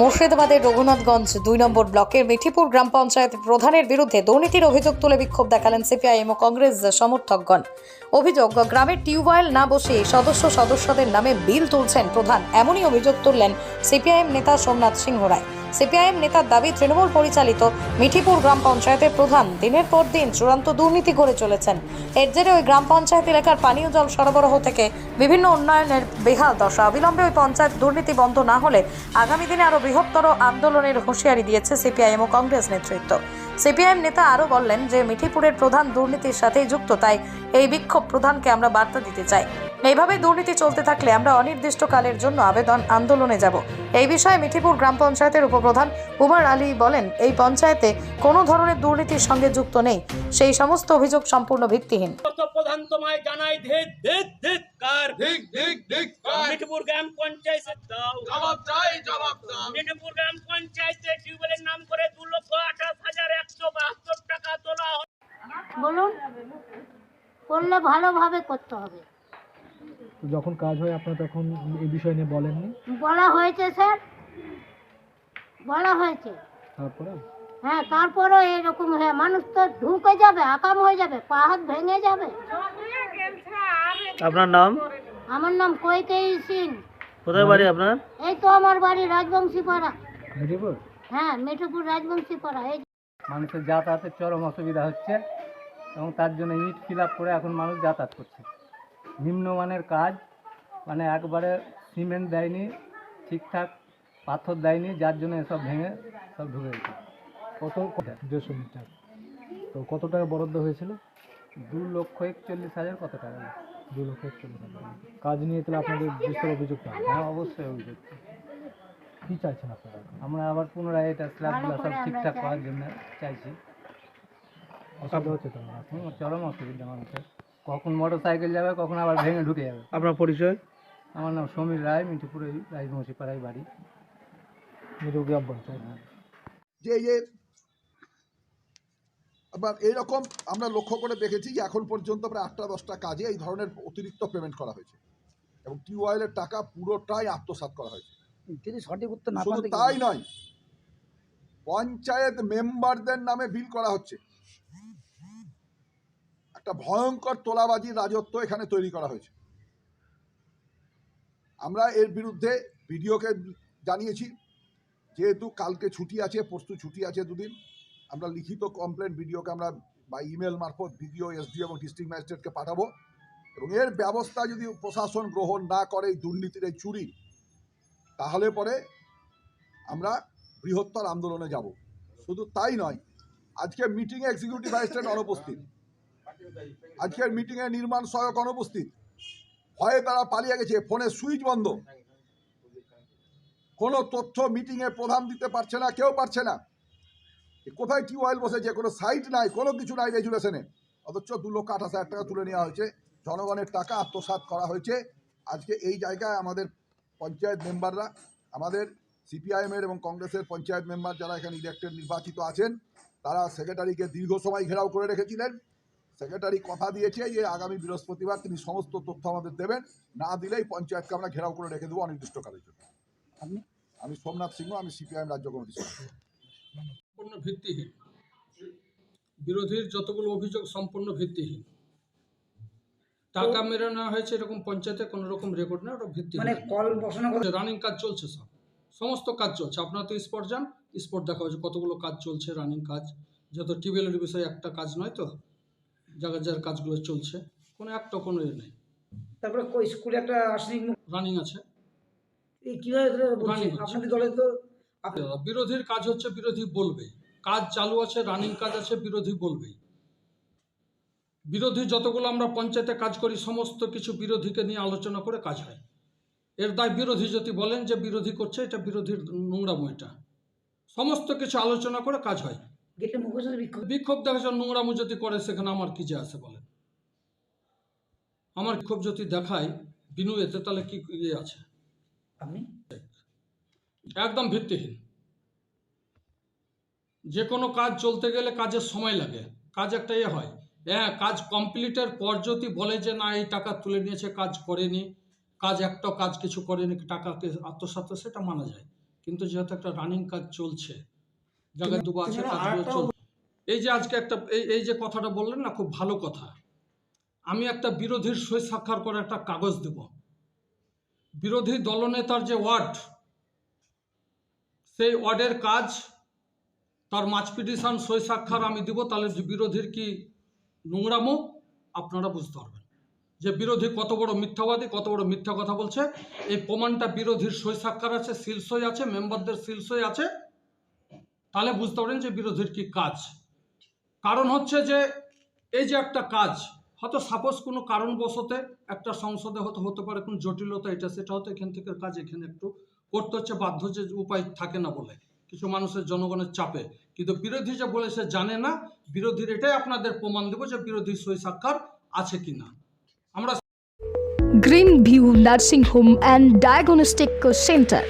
মুর্শিদাবাদের রঘুনাথগঞ্জ দুই নম্বর ব্লকের মিঠিপুর গ্রাম পঞ্চায়েত প্রধানের বিরুদ্ধে দুর্নীতির অভিযোগ তুলে বিক্ষোভ দেখালেন সিপিআইএম ও কংগ্রেস সমর্থকগণ। অভিযোগ, গ্রামের টিউবওয়েল না বসিয়ে সদস্য সদস্যদের নামে বিল তুলছেন প্রধান। এমনই অভিযোগ তুললেন সিপিআইএম নেতা সোমনাথ সিংহ রায়। সিপিআইএম নেতার দাবি, তৃণমূল পরিচালিত মিঠিপুর গ্রাম পঞ্চায়েতের প্রধান দিনের পর দিন চূড়ান্ত দুর্নীতি করে চলেছেন। এর জেরে ওই গ্রাম পঞ্চায়েত এলাকার পানীয় জল সরবরাহ থেকে বিভিন্ন উন্নয়নের বেহাল দশা। অবিলম্বে ওই পঞ্চায়েত দুর্নীতি বন্ধ না হলে আগামী দিনে আরও বৃহত্তর আন্দোলনের হুঁশিয়ারি দিয়েছে সিপিআইএম ও কংগ্রেস নেতৃত্ব। সিপিআইএম নেতা আরও বললেন যে, মিঠিপুরের প্রধান দুর্নীতির সাথেই যুক্ত, তাই এই বিক্ষোভ প্রধানকে আমরা বার্তা দিতে চাই। এইভাবে দুর্নীতি চলতে থাকলে আমরা অনির্দিষ্টকালের জন্য আবেদন আন্দোলনে যাব। এই বিষয়ে মিঠিপুর গ্রাম পঞ্চায়েতের উপপ্রধান উমর আলী বলেন, এই পঞ্চায়েতে কোনো ধরনের দুর্নীতির সঙ্গে যুক্ত নেই। সেই সমস্ত অভিযোগ সম্পূর্ণ ভিত্তিহীন। প্রধান তোমায় জানাই ধিত ধিত ধিত কার ধিক ধিক ধিক কার মিঠপুর গ্রাম পঞ্চায়েতে দাও। জবাব চাই জবাব দাও মিঠপুর গ্রাম পঞ্চায়েতে টিউবওয়েলের নাম করে দু লক্ষ আঠাশ হাজার একশো বাহাত্তর টাকা তোলা বলুন করলে ভালোভাবে করতে হবে। যখন কাজ হয় আপনারা তখন এই বিষয় নিয়ে বলেননি? বলা হয়েছে স্যার। বলা হয়েছে। তারপরে? হ্যাঁ তারপরেও এরকম হয়ে মানুষ তো ঢুকে যাবে আকাম হয়ে যাবে পা হাত ভেঙে যাবে। আপনার নাম? আমার নাম কৈকেয়ী সিং। কোথায় বাড়ি আপনার? এই তো আমার বাড়ি রাজবংশী পাড়া হ্যাঁ মেটুপুর রাজবংশী পাড়া এই মানুষের যাতায়াতের চরম অসুবিধা হচ্ছে এবং তার জন্য ইট ফিল আপ করে এখন মানুষ যাতায়াত করছে। নিম্নমানের কাজ মানে একবারে সিমেন্ট দেয়নি ঠিকঠাক পাথর দেয়নি যার জন্য এসব ভেঙে সব ঢুকে গেছে। কত দেড়শো মিটার? তো কত টাকা বরাদ্দ হয়েছিল? দু লক্ষ একচল্লিশ হাজার কত টাকা? দু লক্ষ একচল্লিশ হাজার। কাজ নিয়ে তাহলে আপনাদের বিস্তর অভিযোগ থাকবে হ্যাঁ অবশ্যই অভিযোগ। কী চাইছেন আপনারা? আমরা আবার পুনরায় এটা স্ল্যাবগুলো সব ঠিকঠাক। করার জন্য চাইছি। অসুবিধা হচ্ছে তো চরম অসুবিধা মানুষের কখন মোটর সাইকেল যাবে কখন আবার ভেঙে ঢুকে যাবে। আপনার পরিচয়? আমার নাম সমীর রায় মিঠিপুরে রাজবংশী পাড়ায় বাড়ি। মিরু গ্রাম পঞ্চায়েত। যে এই যে আবার এইরকম আমরা লক্ষ্য করে দেখেছি যে এখন পর্যন্ত প্রায় আটটা দশটা কাজে এই ধরনের অতিরিক্ত পেমেন্ট করা হয়েছে। এবং টিউবওয়েলের টাকা পুরোটাই আত্মসাৎ করা হয়েছে। যদি সঠিক উত্তর না শুধু তাই নয় পঞ্চায়েত মেম্বারদের নামে বিল করা হচ্ছে। একটা ভয়ঙ্কর তোলাবাজির রাজত্ব এখানে তৈরি করা হয়েছে। আমরা এর বিরুদ্ধে ভিডিওকে জানিয়েছি যেহেতু কালকে ছুটি আছে পরশু ছুটি আছে দুদিন আমরা লিখিত কমপ্লেন ভিডিওকে আমরা বা ইমেল মারফত ভিডিও এসডি এবং ডিস্ট্রিক্ট ম্যাজিস্ট্রেটকে পাঠাবো। এবং এর ব্যবস্থা যদি প্রশাসন গ্রহণ না করে এই দুর্নীতির এই চুরি, তাহলে পরে আমরা বৃহত্তর আন্দোলনে যাব। শুধু তাই নয়, আজকে মিটিংয়ে এক্সিকিউটিভ ম্যাজিস্ট্রেট অনুপস্থিত আজকের মিটিংয়ে নির্মাণ সহায়ক অনুপস্থিত, ভয়ে তারা পালিয়ে গেছে, ফোনে সুইচ বন্ধ। কোনো তথ্য মিটিংয়ে প্রধান দিতে পারছে না, কেউ পারছে না। কোথায় টিউবওয়েল বসেছে? কোনো সাইট নাই কোনো কিছু নাই রেজুলেশনে অথচ দু লক্ষ আঠাশ হাজার টাকা তুলে নেওয়া হয়েছে। জনগণের টাকা আত্মসাৎ করা হয়েছে। আজকে এই জায়গায় আমাদের পঞ্চায়েত মেম্বাররা আমাদের সিপিআইএমের এবং কংগ্রেসের পঞ্চায়েত মেম্বার যারা এখানে ইলেক্টেড নির্বাচিত আছেন তারা সেক্রেটারিকে দীর্ঘ সময় ঘেরাও করে রেখেছিলেন। সেক্রেটারি কথা দিয়েছে যে আগামী বৃহস্পতিবার তিনি সমস্ত তথ্য আমাদের দেবেন। না দিলেই পঞ্চায়েতকে আমরা ঘেরাও করে রেখে দেবো অনির্দিষ্টকালের জন্য? আমি সোমনাথ সিংহ আমি সিপিআইএম রাজ্য কমিটির ভিত্তিহীন। বিরোধীর যতগুলো অভিযোগ সম্পূর্ণ ভিত্তিহীন। টাকা মেরে নেওয়া হয়েছে এরকম পঞ্চায়েতে কোনো রকম রেকর্ড নেই ওটা ভিত্তি মানে কল বসানো রানিং কাজ চলছে সব। সমস্ত কাজ চলছে। আপনারা তো স্পট যান স্পট দেখা হচ্ছে কতগুলো কাজ চলছে রানিং কাজ। যত টিউবওয়েলের বিষয়ে একটা কাজ নয় তো জায়গার যার কাজগুলো চলছে। কোনো একটা কোনো এ নেই। তারপরে স্কুলে একটা আর্সেনিক রানিং আছে। এই কীভাবে রানিং আপনাদের দলে তো বিরোধীর কাজ হচ্ছে বিরোধী বলবে। কাজ চালু আছে রানিং কাজ আছে বিরোধী বলবেই। বিরোধী যতগুলো আমরা পঞ্চায়েতে কাজ করি সমস্ত কিছু বিরোধীকে নিয়ে আলোচনা করে কাজ হয়। এর দায় বিরোধী যদি বলেন যে বিরোধী করছে এটা বিরোধীর নোংরামো এটা সমস্ত কিছু আলোচনা করে কাজ হয়। বিক্ষোভ? বিক্ষোভ দেখাচ্ছে নোংরামো যদি করে সেখানে আমার কি যে আছে বলেন? আমার বিক্ষোভ যদি দেখায় বিনু এতে তাহলে কি ইয়ে আছে? আপনি? একদম ভিত্তিহীন। যে কোনো কাজ চলতে গেলে কাজের সময় লাগে। কাজ একটা ইয়ে হয়। হ্যাঁ কাজ কমপ্লিটের পর যদি বলে যে না এই টাকা তুলে নিয়েছে কাজ করেনি কাজ একটা কাজ কিছু করেনি টাকাকে আত্মসাত সেটা মানা যায়। কিন্তু যেহেতু একটা রানিং কাজ চলছে জায়গায় দুটো আছে কাজগুলো চলছে। এই যে আজকে একটা এই এই যে কথাটা বললেন না খুব ভালো কথা। আমি একটা বিরোধীর সই সাক্ষাৎ করে একটা কাগজ দেব। বিরোধী দলনেতার যে ওয়ার্ড সেই ওয়ার্ডের কাজ তার মাছ পিটিশন, সই সাক্ষাৎ আমি দিব, তাহলে বিরোধীর কি নোংরামো আপনারা বুঝতে পারবেন। যে বিরোধী কত বড় মিথ্যাবাদী, কত বড় মিথ্যা কথা বলছে, এই প্রমাণটা বিরোধীর সই সাক্ষাৎ আছে, সিল সই আছে, মেম্বারদের সিল সই আছে। তাহলে বুঝতে পারেন যে বিরোধীর কি কাজ। কারণ হচ্ছে যে, এই যে একটা কাজ, হয়তো সাপোজ কোনো কারণবশতে একটা সংসদে হয়তো হতে পারে কোনো জটিলতা এটা, সেটা হয়তো এখান থেকে কাজ এখানে একটু করতে হচ্ছে, বাধ্য যে উপায় থাকে না বলে। কিছু মানুষের জনগণের চাপে। কিন্তু বিরোধী যে বলে সে জানে না, বিরোধীর এটাই আপনাদের প্রমাণ দেবো যে বিরোধী সই সাক্ষাৎ আছে কিনা। আমরা green view nursing home and diagnostic centre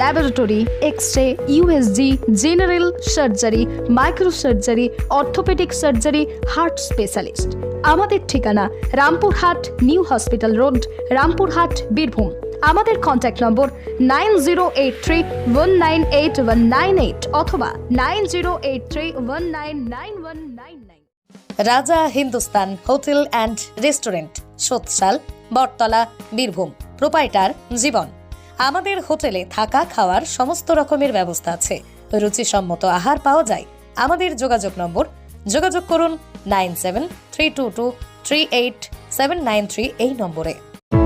laboratory X ray USG general surgery micro surgery orthopaedic surgery heart specialist আমাদের ঠিকানা Rampurhat new hospital road Rampurhat, Birbhum. আমাদের contact number nine zero eight three one nine eight one nine eight অথবা nine zero eight three one nine nine one nine nine Raja Hindustan hotel and restaurant Sotsal Battala, Birbhum, proprietor, Jibon. আমাদের হোটেলে থাকা, খাওয়ার সমস্ত রকমের ব্যবস্থা আছে। রুচিসম্মত আহার পাওয়া যায়। আমাদের যোগাযোগ নম্বর যোগাযোগ করুন nine seven three two two three eight seven nine three এই নম্বরে।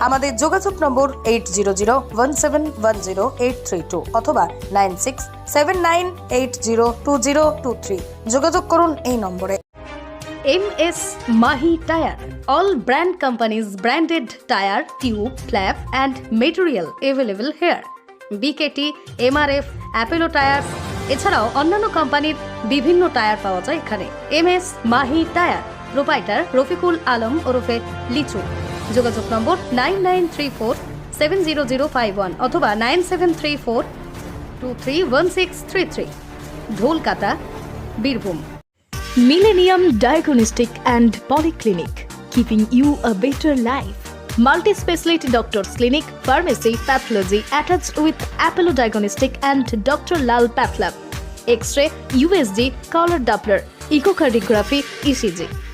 আমাদের যোগাযোগ number eight zero zero one seven one zero eight three two অথবা nine six seven nine eight zero two zero two three. যোগাযোগ করুন এই নম্বরে। M S Mahi tyre, all brand companies branded tyre, tube, flap and material available here BKT, MRF, Apollo tyre এছাড়াও অন্যান্য কোম্পানির বিভিন্ন tyre পাওয়া যায় এখানে। M S Mahi tyre, proprietor Rafiqul Alam ওরফে লিচু। যোগাযোগ number nine nine three four seven zero zero five one অথবা nine seven three four two three one six three three Dholkata Birbhum Millennium Diagnostic and Polyclinic, keeping you a better life. Multi-speciality doctors clinic, pharmacy, pathology attached with Apollo Diagnostic and Dr. Lal Pathlab.